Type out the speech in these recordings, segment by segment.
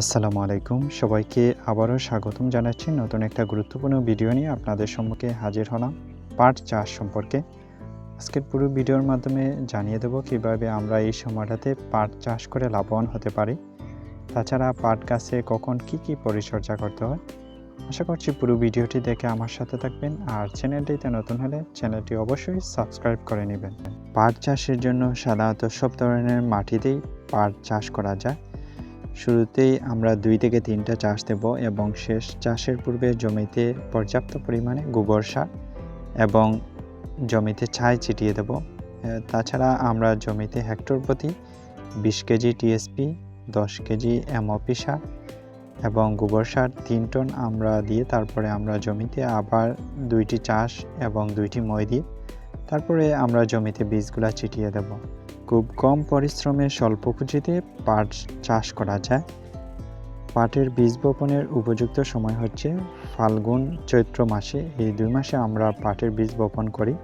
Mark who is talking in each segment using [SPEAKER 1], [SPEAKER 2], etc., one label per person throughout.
[SPEAKER 1] আসসালামু আলাইকুম। সবাইকে আবারও স্বাগতম জানাচ্ছি নতুন একটা গুরুত্বপূর্ণ ভিডিও নিয়ে আপনাদের সম্মুখে হাজির হলাম পাট চাষ সম্পর্কে। আজকের পুরো ভিডিওর মাধ্যমে জানিয়ে দেব কীভাবে আমরা এই সময়টাতে পাট চাষ করে লাভবান হতে পারি। তাছাড়া পাট গাছে কখন কি কি পরিচর্যা করতে হয়। আশা করছি পুরো ভিডিওটি দেখে আমার সাথে থাকবেন আর চ্যানেলটিতে নতুন হলে চ্যানেলটি অবশ্যই সাবস্ক্রাইব করে নেবেন। পাট চাষের জন্য সাধারণত সব ধরনের মাটিতেই পাট চাষ করা যায়। শুরুতেই আমরা দুই থেকে তিনটা চাষ দেব এবং শেষ চাষের পূর্বে জমিতে পর্যাপ্ত পরিমাণে গোবর সার এবং জমিতে ছাই ছিটিয়ে দেব। তাছাড়া আমরা জমিতে হেক্টর প্রতি বিশ কেজি টিএসপি দশ কেজি এমওপি সার এবং গোবর সার তিন টন আমরা দিয়ে তারপরে আমরা জমিতে আবার দুইটি চাষ এবং দুইটি মই দিয়ে তারপরে আমরা জমিতে বীজগুলা ছিটিয়ে দেব। খুব কম পরিশ্রমে স্বল্প পুঁজিতে পাট চাষ করা যায়। পাটের বীজ বপনের উপযুক্ত সময় হচ্ছে ফাল্গুন চৈত্র মাসে। এই দুই মাসে আমরা পাটের বীজ বপন করি।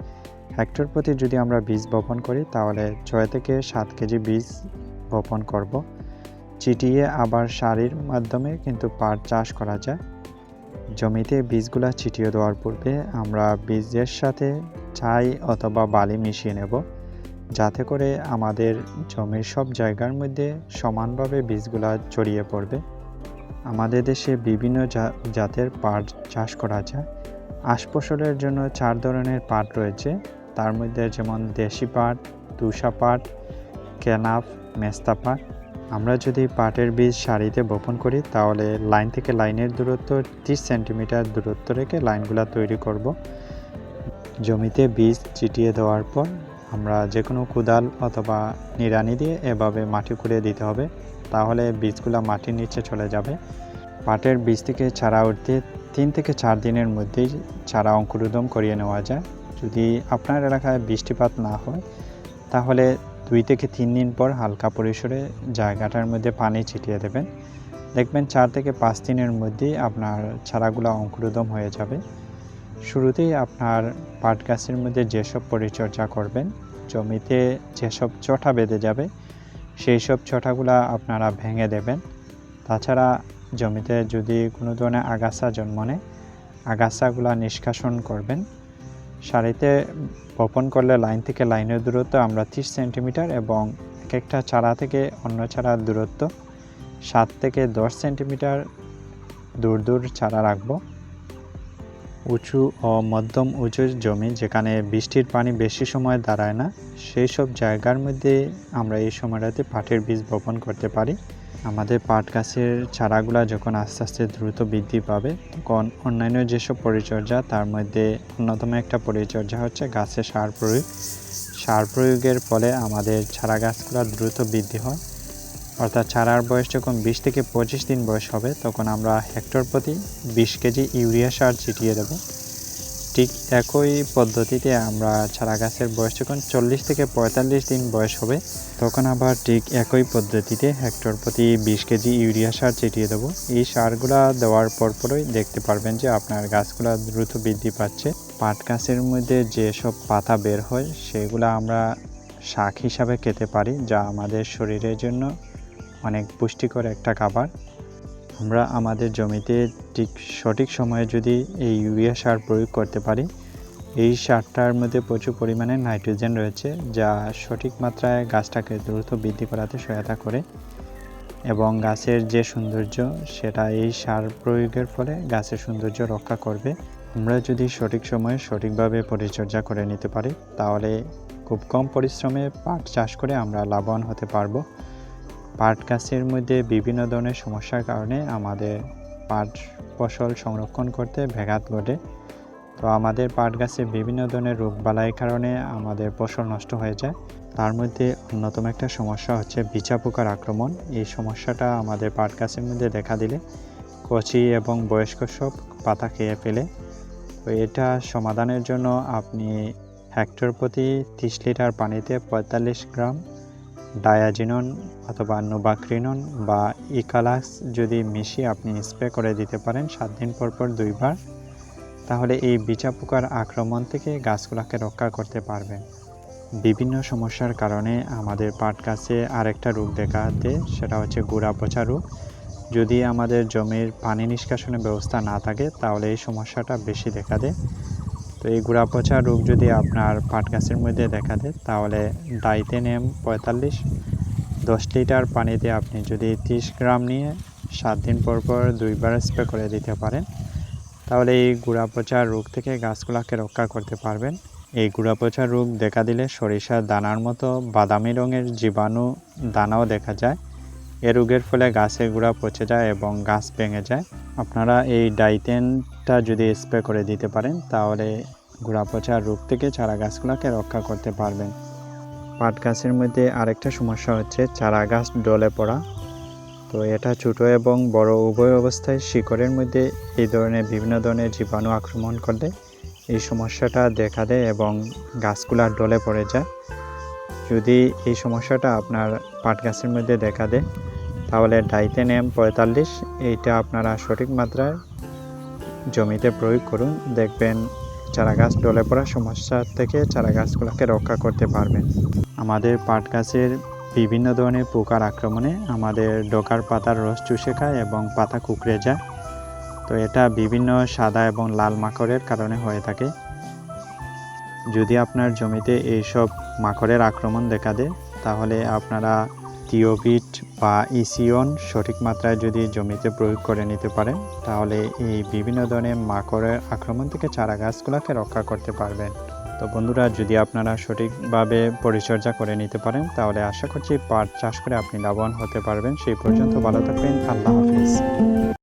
[SPEAKER 1] হেক্টর প্রতি যদি আমরা বীজ বপন করি, তাহলে ছয় থেকে সাত কেজি বীজ বপন করব। চিটিয়ে আবার সারির মাধ্যমে কিন্তু পাট চাষ করা যায়। জমিতে বীজগুলা ছিটিয়ে দেওয়ার পূর্বে আমরা বীজের সাথে ছাই অথবা বালি মিশিয়ে নেব। যাতে করে আমাদের জমির সব জায়গার মধ্যে সমানভাবে বীজগুলা ছড়িয়ে পড়বে। আমাদের দেশে বিভিন্ন জাতের পাট চাষ করা যায়। আশ ফসলের জন্য চার ধরনের পাট রয়েছে। তার মধ্যে যেমন দেশি পাট, তুষা পাট, কেনাফ, মেস্তা পাট। আমরা যদি পাটের বীজ সারিতে বপন করি, তাহলে লাইন থেকে লাইনের দূরত্ব, তিরিশ সেন্টিমিটার দূরত্ব রেখে লাইনগুলো তৈরি করব। জমিতে বীজ চিটিয়ে দেওয়ার পর আমরা যে কোনো কোদাল অথবা নিড়ানি দিয়ে এভাবে মাটি খুঁড়ে দিতে হবে, তাহলে বীজগুলো মাটির নিচে চলে যাবে। পাটের বীজ থেকে চারা উঠতে তিন থেকে চার দিনের মধ্যেই চারা অঙ্কুরোদম করিয়ে নেওয়া যায়। যদি আপনার এলাকায় বৃষ্টিপাত না হয়, তাহলে দুই থেকে তিন দিন পর হালকা পরিসরে জায়গাটার মধ্যে পানি ছিটিয়ে দেবেন। দেখবেন চার থেকে পাঁচ দিনের মধ্যেই আপনার চারাগুলো অঙ্কুরোদম হয়ে যাবে। শুরুতেই আপনার পাট গাছের মধ্যে যেসব পরিচর্যা করবেন জমিতে যেসব চটা বেঁধে যাবে, সেই সব চটাগুলা আপনারা ভেঙে দেবেন। তাছাড়া জমিতে যদি কোনো ধরনের আগাছা জন্ম নেয়, আগাছাগুলা নিষ্কাশন করবেন। সারিতে বপন করলে লাইন থেকে লাইনের দূরত্ব আমরা তিরিশ সেন্টিমিটার এবং এক একটা চারা থেকে অন্য চারার দূরত্ব সাত থেকে দশ সেন্টিমিটার দূর দূর চারা রাখব। উঁচু ও মধ্যম উঁচু জমি যেখানে বৃষ্টির পানি বেশি সময় দাঁড়ায় না, সেই সব জায়গার মধ্যে আমরা এই সময়টাতে পাটের বীজ বপন করতে পারি। আমাদের পাট গাছের চারাগুলা যখন আস্তে আস্তে দ্রুত বৃদ্ধি পাবে, তখন অন্যান্য যেসব পরিচর্যা, তার মধ্যে অন্যতম একটা পরিচর্যা হচ্ছে গাছে সার প্রয়োগ। সার প্রয়োগের ফলে আমাদের চারা গাছগুলো দ্রুত বৃদ্ধি হয়। অর্থাৎ চারার বয়স যখন বিশ থেকে পঁচিশ দিন বয়স হবে, তখন আমরা হেক্টর প্রতি বিশ কেজি ইউরিয়া সার ছিটিয়ে দেব। ঠিক একই পদ্ধতিতে আমরা চারা গাছের বয়স যখন চল্লিশ থেকে পঁয়তাল্লিশ দিন বয়স হবে, তখন আবার ঠিক একই পদ্ধতিতে হেক্টর প্রতি বিশ কেজি ইউরিয়া সার ছিটিয়ে দেবো। এই সারগুলা দেওয়ার পরপরই দেখতে পারবেন যে আপনার গাছগুলা দ্রুত বৃদ্ধি পাচ্ছে। পাট গাছের মধ্যে যেসব পাতা বের হয়, সেগুলো আমরা শাক হিসাবে খেতে পারি, যা আমাদের শরীরের জন্য অনেক পুষ্টিকর একটা খাবার। আমরা আমাদের জমিতে ঠিক সঠিক সময়ে যদি এই ইউরিয়া সার প্রয়োগ করতে পারি, এই সারটার মধ্যে প্রচুর পরিমাণে নাইট্রোজেন রয়েছে, যা সঠিক মাত্রায় গাছটাকে দ্রুত বৃদ্ধি করাতে সহায়তা করে এবং গাছের যে সৌন্দর্য, সেটা এই সার প্রয়োগের ফলে গাছের সৌন্দর্য রক্ষা করবে। আমরা যদি সঠিক সময়ে সঠিকভাবে পরিচর্যা করে নিতে পারি, তাহলে খুব কম পরিশ্রমে পাট চাষ করে আমরা লাভবান হতে পারব। পাট গাছের মধ্যে বিভিন্ন ধরনের সমস্যার কারণে আমাদের পাট ফসল সংরক্ষণ করতে ব্যাঘাত ঘটে। তো আমাদের পাট গাছে বিভিন্ন ধরনের রোগবালাইয়ের কারণে আমাদের ফসল নষ্ট হয়ে যায়। তার মধ্যে অন্যতম একটা সমস্যা হচ্ছে বিচা পোকার আক্রমণ। এই সমস্যাটা আমাদের পাট গাছের মধ্যে দেখা দিলে কচি এবং বয়স্ক সব পাতা খেয়ে ফেলে। তো এটা সমাধানের জন্য আপনি হেক্টর প্রতি তিরিশ লিটার পানিতে পঁয়তাল্লিশ গ্রাম ডায়াজিনন অথবা নোবাক্রিনন বা ইকালাক্স যদি মিশিয়ে আপনি স্প্রে করে দিতে পারেন সাত দিন পর পর দুইবার, তাহলে এই বিচা পোকার আক্রমণ থেকে গাছগুলোকে রক্ষা করতে পারবেন। বিভিন্ন সমস্যার কারণে আমাদের পাট গাছে আরেকটা রোগ দেখা দেয় সেটা হচ্ছে গোড়া পচা রোগ। যদি আমাদের জমির পানি নিষ্কাশনের ব্যবস্থা না থাকে, তাহলে এই সমস্যাটা বেশি দেখা দেয়। তো এই গুড়া পচা রোগ যদি আপনার পাট গাছের মধ্যে দেখা দেয়, তাহলে ডাইতেনিয়াম পঁয়তাল্লিশ, দশ লিটার পানিতে আপনি যদি তিরিশ গ্রাম নিয়ে সাত দিন পর পর দুইবার স্প্রে করে দিতে পারেন, তাহলে এই গুড়া পচা রোগ থেকে গাছগুলোকে রক্ষা করতে পারবেন। এই গুড়া পচা রোগ দেখা দিলে সরিষার দানার মতো বাদামি রঙের জীবাণু দানাও দেখা যায়। এ রোগের ফলে গাছের গুঁড়া পচে যায় এবং গাছ ভেঙে যায়। আপনারা এই ডাইটেনটা যদি স্প্রে করে দিতে পারেন, তাহলে গুঁড়া পচা রোগ থেকে চারা গাছগুলোকে রক্ষা করতে পারবেন। পাট গাছের মধ্যে আরেকটা সমস্যা হচ্ছে চারা গাছ ডলে পড়া। তো এটা ছোট এবং বড় উভয় অবস্থায় শিকড়ের মধ্যে এই ধরনের বিভিন্ন ধরনের জীবাণু আক্রমণ করলে এই সমস্যাটা দেখা দেয় এবং গাছগুলা ডলে পড়ে যায়। যদি এই সমস্যাটা আপনার পাট গাছের মধ্যে দেখা দেয়, তাহলে ডাইটেনিয়াম পঁয়তাল্লিশ, এইটা আপনারা সঠিক মাত্রায় জমিতে প্রয়োগ করুন, দেখবেন চারা গাছ ডলে পড়া সমস্যা থেকে চারা গাছগুলোকে রক্ষা করতে পারবেন আমাদের পাট গাছের বিভিন্ন ধরনের পোকার আক্রমণে আমাদের ডোকার পাতার রস চুষে খায় এবং পাতা কুকড়ে যায়। তো এটা বিভিন্ন সাদা এবং লাল মাকড়ের কারণে হয়ে থাকে। যদি আপনার জমিতে এইসব মাকড়ের আক্রমণ দেখা দেয়, তাহলে আপনারা থিওবিট বা ইসিওন সঠিক মাত্রায় যদি জমিতে প্রয়োগ করে নিতে পারেন তাহলে এই বিভিন্ন ধরনের মাকড়ের আক্রমণ থেকে চারা গাছগুলোকে রক্ষা করতে পারবেন। তো বন্ধুরা, যদি আপনারা সঠিকভাবে পরিচর্যা করে নিতে পারেন, তাহলে আশা করছি পাট চাষ করে আপনি লাভবান হতে পারবেন। সেই পর্যন্ত ভালো থাকবেন। আল্লাহ হাফিজ।